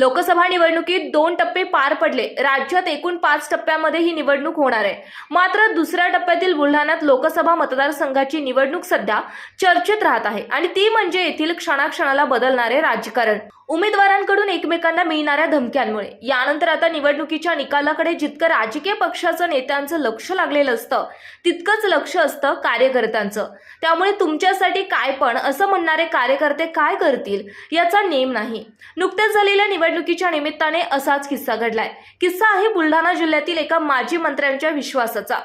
लोकसभा निवडणुकीत दोन टप्पे पार पडले. राज्यात एकूण पाच टप्प्यामध्ये ही निवडणूक होणार आहे. मात्र दुसऱ्या टप्प्यातील बुलढाण्यात लोकसभा मतदारसंघाची निवडणूक सध्या चर्चेत राहत आहे आणि ती म्हणजे येथील क्षणाक्षणाला बदलणारे राजकारण. उमेदवारांकडून एकमेकांना मिळणाऱ्या धमक्यांमुळे. यानंतर आता निवडणुकीच्या निकालाकडे जितकं राजकीय पक्षाचं नेत्यांचं लक्ष लागलेलं असतं तितकंच लक्ष असतं कार्यकर्त्यांचं. त्यामुळे तुमच्यासाठी काय पण असं म्हणणारे कार्यकर्ते काय करतील याचा नेम नाही. नुकत्याच झालेल्या निवडणुकीच्या निमित्ताने असाच किस्सा घडलाय. किस्सा आहे बुलढाणा जिल्ह्यातील एका माजी मंत्र्यांच्या विश्वासाचा.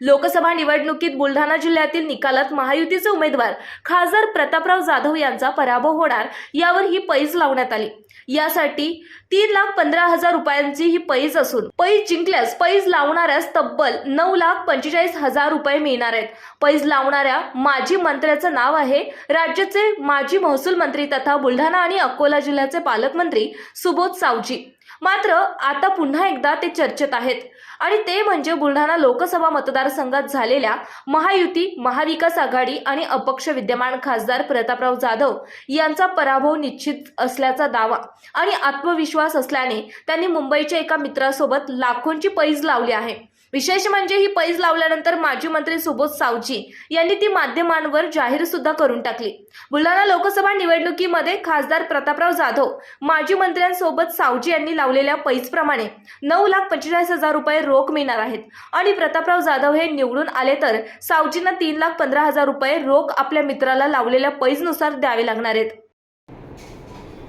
लोकसभा निवडणुकीत बुलढाणा जिल्ह्यातील निकालात महायुतीचे उमेदवार खासदार प्रतापराव जाधव यांचा पराभव होणार यावर ही पैज लावण्यात आली. यासाठी तीन लाख पंधरा हजार रुपयांची ही पैज असून पैज जिंकल्यास पैज लावणाऱ्यास तब्बल नऊ लाख पंचेचाळीस हजार रुपये मिळणार आहेत. पैज लावणाऱ्या माजी मंत्र्याचं नाव आहे राज्याचे माजी महसूल मंत्री तथा बुलढाणा आणि अकोला जिल्ह्याचे पालकमंत्री सुबोध सावजी. मात्र आता पुन्हा एकदा ते चर्चेत आहेत. आणि ते म्हणजे बुलढाणा लोकसभा मतदारसंघात झालेल्या महायुती महाविकास आघाडी आणि अपक्ष विद्यमान खासदार प्रतापराव जाधव यांचा पराभव निश्चित असल्याचा दावा आणि आत्मविश्वास असल्याने त्यांनी मुंबईच्या एका मित्रासोबत लाखोंची पैज लावली आहे. विशेष म्हणजे ही पैज लावल्यानंतर माजी मंत्री सुबोध सावजी यांनी ती माध्यमांवर जाहीर सुद्धा करून टाकली. बुलढाणा लोकसभा निवडणुकीमध्ये खासदार प्रतापराव जाधव माजी मंत्र्यांसोबत सावजी यांनी लावलेल्या पैजप्रमाणे नऊ लाख पंचेचाळीस हजार रुपये रोख मिळणार आहेत. आणि प्रतापराव जाधव हे निवडून आले तर सावजींना तीन लाख पंधरा हजार रुपये रोख आपल्या मित्राला लावलेल्या पैजनुसार द्यावे लागणार आहेत.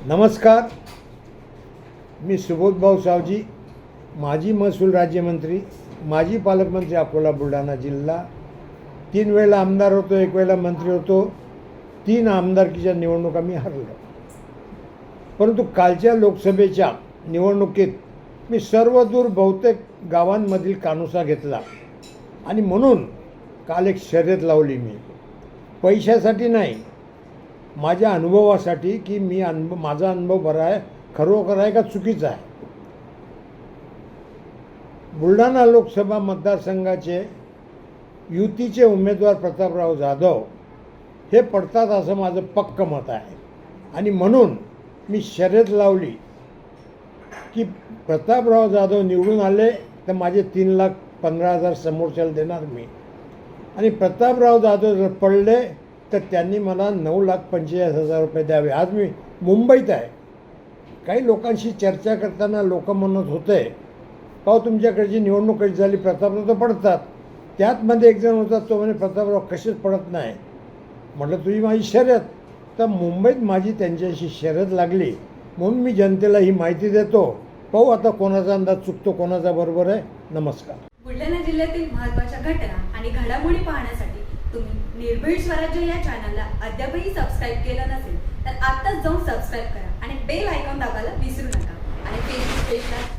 नमस्कार. मी सुबोधभाऊ सावजी माजी महसूल राज्यमंत्री माजी पालकमंत्री अकोला बुलढाणा जिल्हा तीन वेळेला आमदार होतो एक वेळेला मंत्री होतो तीन आमदारकीच्या निवडणुका मी हरलो. परंतु कालच्या लोकसभेच्या निवडणुकीत मी सर्वदूर बहुतेक गावांमधील कानुसा घेतला आणि म्हणून काल एक शर्यत लावली मी. पैशासाठी नाही माझ्या अनुभवासाठी की मी अनुभव माझा अनुभव बरा आहे खरोखर आहे का चुकीचा आहे. बुलढाणा लोकसभा मतदारसंघाचे युतीचे उमेदवार प्रतापराव जाधव हे पडतात असं माझं पक्क मत आहे. आणि म्हणून मी शर्यत लावली की प्रतापराव जाधव निवडून आले तर माझे तीन लाख पंधरा हजार समोरच्याला देणार मी. आणि प्रतापराव जाधव जर पडले तर त्यांनी मला नऊ लाख पंचेचाळीस हजार रुपये द्यावे. आज मी मुंबईत आहे. काही लोकांशी चर्चा करताना लोक म्हणत होते पाहू तुमच्याकडची निवडणूक कशी झाली प्रतापराव तर पडतात. त्यातमध्ये एक जण होता तो म्हणे प्रतापराव कसेच पडत नाही. म्हटलं तुझी माझी शर्यत. तर मुंबईत माझी त्यांच्याशी शर्यत लागली. म्हणून मी जनतेला ही माहिती देतो. पाहू आता कोणाचा अंदाज चुकतो कोणाचा बरोबर आहे. नमस्कार. बुलढाणा जिल्ह्यातील महत्त्वाच्या घटना आणि घडामोडी पाहण्यासाठी तुम्ही निर्भीड स्वराज्य या चॅनलला अद्यापही सबस्क्राईब केलं नसेल तर आत्ताच जाऊन सबस्क्राईब करा आणि बेल आयकॉन दाबायला विसरू नका. आणि फेसबुक पेजला